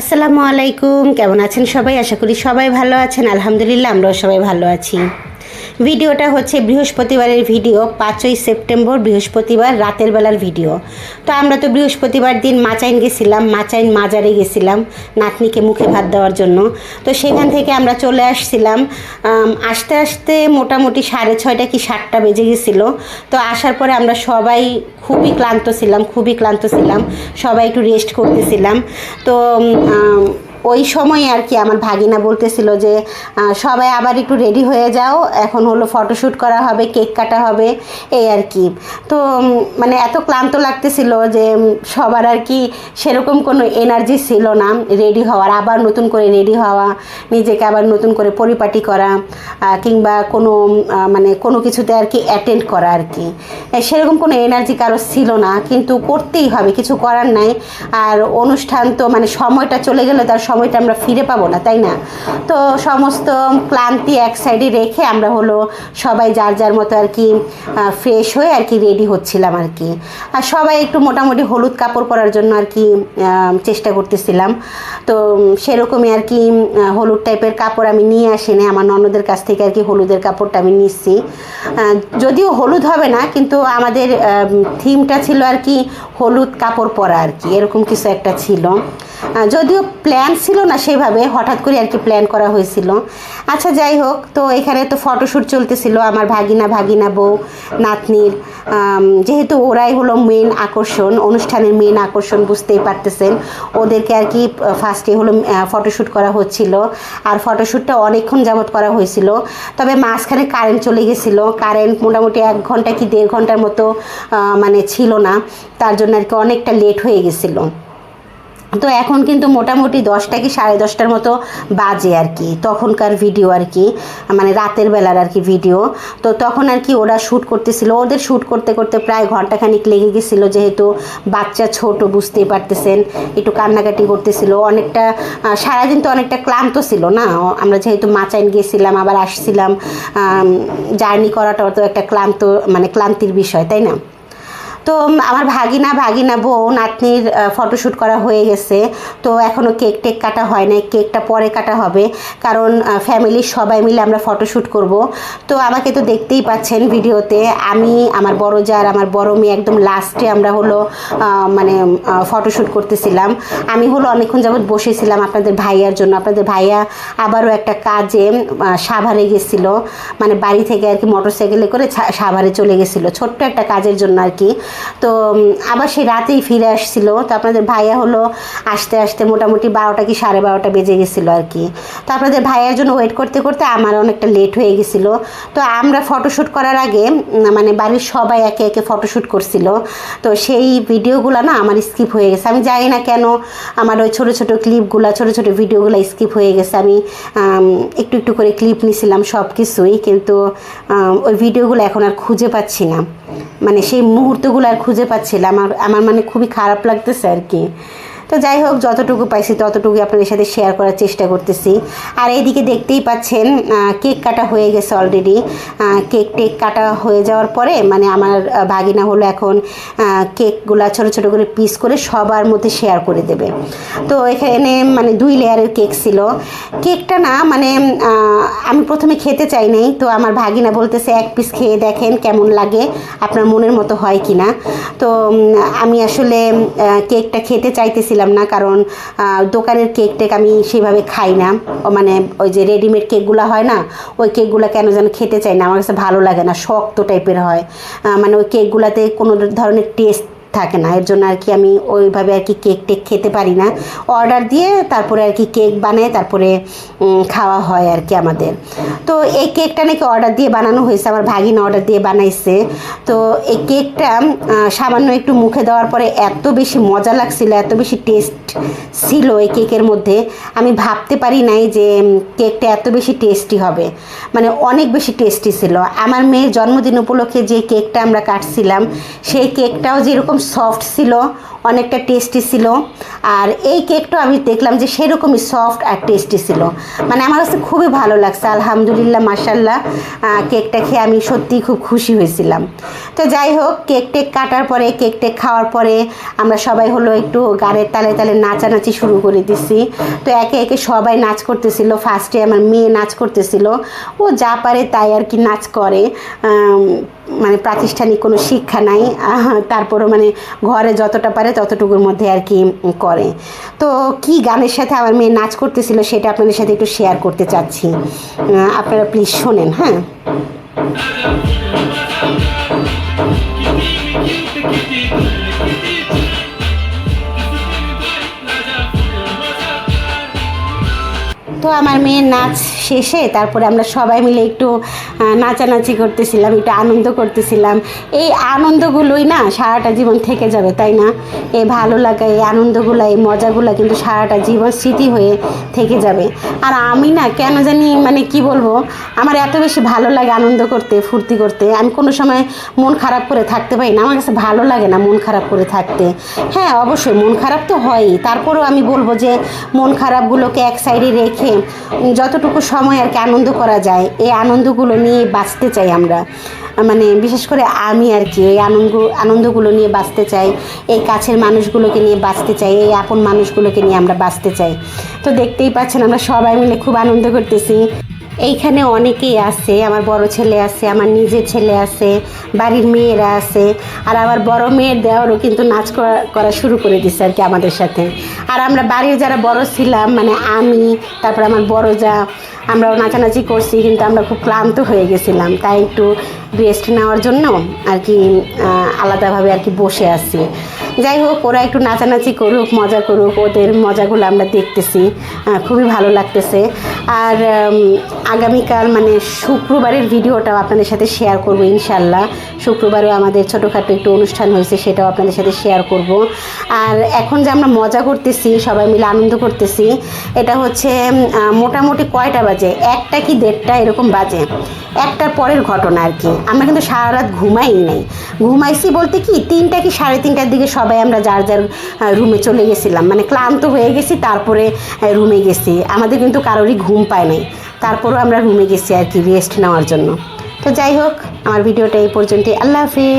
আসসালামু আলাইকুম। কেমন আছেন সবাই? আশা করি সবাই ভালো আছেন। আলহামদুলিল্লাহ, আমরাও সবাই ভালো আছি। ভিডিওটা হচ্ছে বৃহস্পতিবারের ভিডিও, পাঁচই সেপ্টেম্বর বৃহস্পতিবার রাতের বেলার ভিডিও। তো আমরা তো বৃহস্পতিবার দিন মাচাইন গেছিলাম, মাচাইন মাজারে গেছিলাম নাতনিকে মুখে ভাত দেওয়ার জন্য। তো সেখান থেকে আমরা চলে আসছিলাম আসতে আসতে মোটামুটি সাড়ে ছয়টা কি সাতটা বেজে গেছিল। তো আসার পরে আমরা সবাই খুবই ক্লান্ত ছিলাম, খুবই ক্লান্ত ছিলাম, সবাই একটু রেস্ট করতেছিলাম। তো ওই সময় আর কি আমার ভাগিনা বলতেছিল যে সবাই আবার একটু রেডি হয়ে যাও। এখন হলো ফটোশ্যুট করা হবে কেক কাটা হবে। এই আর কি। তো মানে এত ক্লান্ত লাগতেছিল যে সবার আর কি সেরকম কোনো এনার্জি ছিল না রেডি হওয়ার, আবার নতুন করে রেডি হওয়া, নিজেকে আবার নতুন করে পরিপাটি করা কিংবা কোনো মানে কোনো কিছুতে আর কি অ্যাটেন্ড করা আর কি। সেরকম কোনো এনার্জি কারও ছিল না, কিন্তু করতেই হবে, কিছু করার নাই। আর অনুষ্ঠান তো মানে সময়টা চলে গেলে তার সময়টা আমরা ফিরে পাবো না, তাই না? তো সমস্ত ক্লান্তি এক সাইডে রেখে আমরা হলো সবাই যার যার মতো আর কি ফ্রেশ হয়ে আর কি রেডি হচ্ছিলাম আর কি। আর সবাই একটু মোটামুটি হলুদ কাপড় পরার জন্য আর কি চেষ্টা করতেছিলাম। তো সেরকমই আর কি হলুদ টাইপের কাপড় আমি নিয়ে আসিনি, আমার ননদের কাছ থেকে আর কি হলুদের কাপড়টা আমি নিচ্ছি। যদিও হলুদ হবে না, কিন্তু আমাদের থিমটা ছিল আর কি হলুদ কাপড় পরা আর কি, এরকম কিছু একটা ছিল। যদিও প্ল্যান ছিল না সেভাবে, হঠাৎ করে আর কি প্ল্যান করা হয়েছিল। আচ্ছা যাই হোক, তো এখানে তো ফটোশ্যুট চলতেছিল, আমার ভাগিনা ভাগিনা বউ, নাতনির। যেহেতু ওরাই হলো মেন আকর্ষণ, অনুষ্ঠানের মেন আকর্ষণ বুঝতেই পারতেছেন, ওদেরকে আর কি ফার্স্টে হলো ফটোশ্যুট করা হচ্ছিল। আর ফটোশ্যুটটা অনেকক্ষণ যাবৎ করা হয়েছিল। তবে মাঝখানে কারেন্ট চলে গেছিল। কারেন্ট মোটামুটি এক ঘণ্টা কি দেড় ঘণ্টার মতো মানে ছিল না। তার জন্য আর কি অনেকটা লেট হয়ে গেছিল। তো এখন কিন্তু মোটামুটি দশটা কি সাড়ে দশটার মতো বাজে আর কি। তখনকার ভিডিও আর কি মানে রাতের বেলার আর কি ভিডিও তো তখন আর কি ওরা শ্যুট করতেছিল। ওদের শ্যুট করতে করতে প্রায় ঘন্টাখানিক লেগে গেছিল যেহেতু বাচ্চা ছোট, বুঝতেই পারতেছেন, একটু কান্নাকাটি করতেছিল। অনেকটা সারাদিন তো অনেকটা ক্লান্ত ছিল না? আমরা যেহেতু মাচাইন গেছিলাম, আবার আসছিলাম জার্নি করাটাও তো একটা ক্লান্ত মানে ক্লান্তির বিষয়, তাই না? তো আমার ভাগিনা ভাগিনা বউ, নাতনির ফটোশ্যুট করা হয়ে গেছে। তো এখনও কেক টেক কাটা হয় নাই, কেকটা পরে কাটা হবে। কারণ ফ্যামিলির সবাই মিলে আমরা ফটোশ্যুট করব। তো আমাকে তো দেখতেই পাচ্ছেন ভিডিওতে, আমি, আমার বড় যার, আমার বড় মেয়ে একদম লাস্টে আমরা হলো মানে ফটোশ্যুট করতেছিলাম। আমি হলো অনেকক্ষণ যাবৎ বসেছিলাম আপনাদের ভাইয়ার জন্য। আপনাদের ভাইয়া আবারও একটা কাজে সাভারে গেছিল। মানে বাড়ি থেকে আর কি মোটর সাইকেলে করে সাভারে চলে গেছিল। ছোট্ট একটা কাজের জন্য আর কি। তো আবার সে রাতেই ফিরে আসছিল। তো আপনাদের ভাইয়া হলো আসতে আসতে মোটামুটি বারোটা কি সাড়ে বারোটা বেজে গেছিল আর কি। তো আপনাদের ভাইয়ার জন্য ওয়েট করতে করতে আমার অনেকটা লেট হয়ে গেছিল। তো আমরা ফটোশ্যুট করার আগে মানে বাড়ির সবাই একে একে ফটোশ্যুট করছিল। তো সেই ভিডিওগুলো না আমার স্কিপ হয়ে গেছে। আমি জানি না কেন আমার ওই ছোটো ছোটো ক্লিপগুলো ছোটো ছোটো ভিডিওগুলো স্কিপ হয়ে গেছে। আমি একটু একটু করে ক্লিপ নিছিলাম সব কিছুই কিন্তু ওই ভিডিওগুলো এখন আর খুঁজে পাচ্ছি না। মানে সেই মুহূর্তগুলো আর খুঁজে পাচ্ছিলাম। আমার আমার মানে খুবই খারাপ লাগতেছে আর কি। তো যাই হোক, যতটুকু পাইছি ততটুকু আপনাদের সাথে শেয়ার করার চেষ্টা করতেছি। আর এইদিকে দেখতেই পাচ্ছেন কেক কাটা হয়ে গেছে অলরেডি কেক টেক কাটা হয়ে যাওয়ার পরে মানে আমার ভাগিনা হলো এখন কেকগুলা ছোট ছোট করে পিস করে সবার মধ্যে শেয়ার করে দেবে। তো এখানে মানে দুই লেয়ারের কেক ছিল। কেকটা না মানে আমি প্রথমে খেতে চাই নাই, তো আমার ভাগিনা বলতেছে, এক পিস খেয়ে দেখেন কেমন লাগে, আপনার মনের মতো হয় কি না তো আমি আসলে কেকটা খেতে চাইতেছিলাম না, কারণ দোকানের কেক টেক আমি সেভাবে খাই না। মানে ওই যে রেডিমেড কেকগুলো হয় না, ওই কেকগুলো কেন যেন খেতে চাই না, আমার কাছে ভালো লাগে না, শক্ত টাইপের হয়। মানে ওই কেকগুলোতে কোনো ধরনের টেস্ট থাকে না। এর জন্য আর কি আমি ওইভাবে আর কি কেক টেক খেতে পারি না। অর্ডার দিয়ে তারপরে আর কি কেক বানায়, তারপরে খাওয়া হয় আর কি আমাদের। তো এই কেকটা নাকি অর্ডার দিয়ে বানানো হয়েছে, আমার ভাগিনা অর্ডার দিয়ে বানাইছে। তো এই কেকটা সামান্য একটু মুখে দেওয়ার পরে এত বেশি মজা লাগছিল, এত বেশি টেস্ট ছিল এই কেকের মধ্যে, আমি ভাবতে পারি নাই যে কেকটা এত বেশি টেস্টি হবে। মানে অনেক বেশি টেস্টি ছিল। আমার মেয়ের জন্মদিন উপলক্ষে যে কেকটা আমরা কাটছিলাম, সেই কেকটাও যেরকম সফট ছিল, অনেকটা টেস্টি ছিল। আর এই কেকটা আমি দেখলাম যে সেরকমই সফট আর টেস্টি ছিল। মানে আমার কাছে খুবই ভালো লাগছে, আলহামদুলিল্লাহ মাসাল্লাহ কেকটা খেয়ে আমি সত্যিই খুব খুশি হয়েছিলাম। তো যাই হোক কেক টেক কাটার পরে কেক টেক খাওয়ার পরে আমরা সবাই হলো একটু গানের তালে তালে নাচানাচি শুরু করে দিছি। তো একে একে সবাই নাচ করতেছিল। ফার্স্টে আমার মেয়ে নাচ করতেছিল। ও যা পারে তাই আর কি নাচ করে। মানে প্রাতিষ্ঠানিক কোনো শিক্ষা নাই। তারপরও মানে ঘরে যতটা পারে ততটুকুর মধ্যে আর কি করে। তো কি গানের সাথে আমার মেয়ে নাচ করতেছিল সেটা আপনাদের সাথে একটু শেয়ার করতে চাচ্ছি। আপনারা প্লিজ শোনেন হ্যাঁ? তো আমার মেয়ের নাচ শেষে তারপরে আমরা সবাই মিলে একটু নাচানাচি করতেছিলাম, একটু আনন্দ করতেছিলাম। এই আনন্দগুলোই না সারাটা জীবন থেকে যাবে, তাই না? এই ভালো লাগা, এই আনন্দগুলো, এই মজাগুলো কিন্তু সারাটা জীবন স্মৃতি হয়ে থেকে যাবে। আর আমি না কেন জানি মানে কি বলব, আমার এত বেশি ভালো লাগে আনন্দ করতে, ফুর্তি করতে। আমি কোনো সময় মন খারাপ করে থাকতে পারি না, আমার কাছে ভালো লাগে না মন খারাপ করে থাকতে। হ্যাঁ অবশ্যই মন খারাপ তো হয়ই। তারপরেও আমি বলব যে মন খারাপগুলোকে এক সাইডে রেখে উম, যতটুকু সময় আর কি আনন্দ করা যায় এই আনন্দগুলো নিয়ে বাঁচতে চাই আমরা। মানে বিশেষ করে আমি আর কি এই আনন্দ আনন্দগুলো নিয়ে বাঁচতে চাই এই কাছের মানুষগুলোকে নিয়ে বাঁচতে চাই এই আপন মানুষগুলোকে নিয়ে আমরা বাঁচতে চাই। তো দেখতেই পাচ্ছেন আমরা সবাই মিলে খুব আনন্দ করতেছি। এইখানে অনেকেই আছে, আমার বড় ছেলে আছে, আমার নিজের ছেলে আছে, বাড়ির মেয়েরা আছে, আর আমার বড় মেয়ের দেওয়ারও কিন্তু নাচ করা করা শুরু করে দিচ্ছে আর কি আমাদের সাথে। আর আমরা বাড়ির যারা বড় ছিলাম মানে আমি, তারপর আমার বড় যা, আমরাও নাচানাচি করছি, কিন্তু আমরা খুব ক্লান্ত হয়ে গেছিলাম। তাই একটু রেস্ট নেওয়ার জন্য আর কি আলাদাভাবে আর কি বসে আছি। যাই হোক, ওরা একটু নাচানাচি করুক, মজা করুক, ওদের মজাগুলো আমরা দেখতেছি। খুবই ভালো লাগতেছে। আর আগামীকাল মানে শুক্রবারের ভিডিওটাও আপনাদের সাথে শেয়ার করব ইনশাল্লাহ। শুক্রবারও আমাদের ছোটোখাটো একটু অনুষ্ঠান হয়েছে, সেটাও আপনাদের সাথে শেয়ার করব। আর এখন যে আমরা মজা করতেছি, সবাই মিলে আনন্দ করতেছি, এটা হচ্ছে মোটামুটি কয়টা বাজে? একটা কি দেড়টা এরকম বাজে। একটার পরের ঘটনা আর কি। আমরা কিন্তু সারা রাত ঘুমাই নাই। ঘুমাইছি বলতে কি, তিনটা কি সাড়ে তিনটার দিকে সবাই আমরা যার যার রুমে চলে গেছিলাম। মানে ক্লান্ত হয়ে গেছি, তারপরে রুমে গেছি। আমাদের কিন্তু কারোরই ঘুম পায় নাই। তারপরও আমরা রুমে গেছি আর কি রেস্ট নেওয়ার জন্য। তো যাই হোক, আমার ভিডিওটা এই পর্যন্তই। আল্লাহ হাফিজ।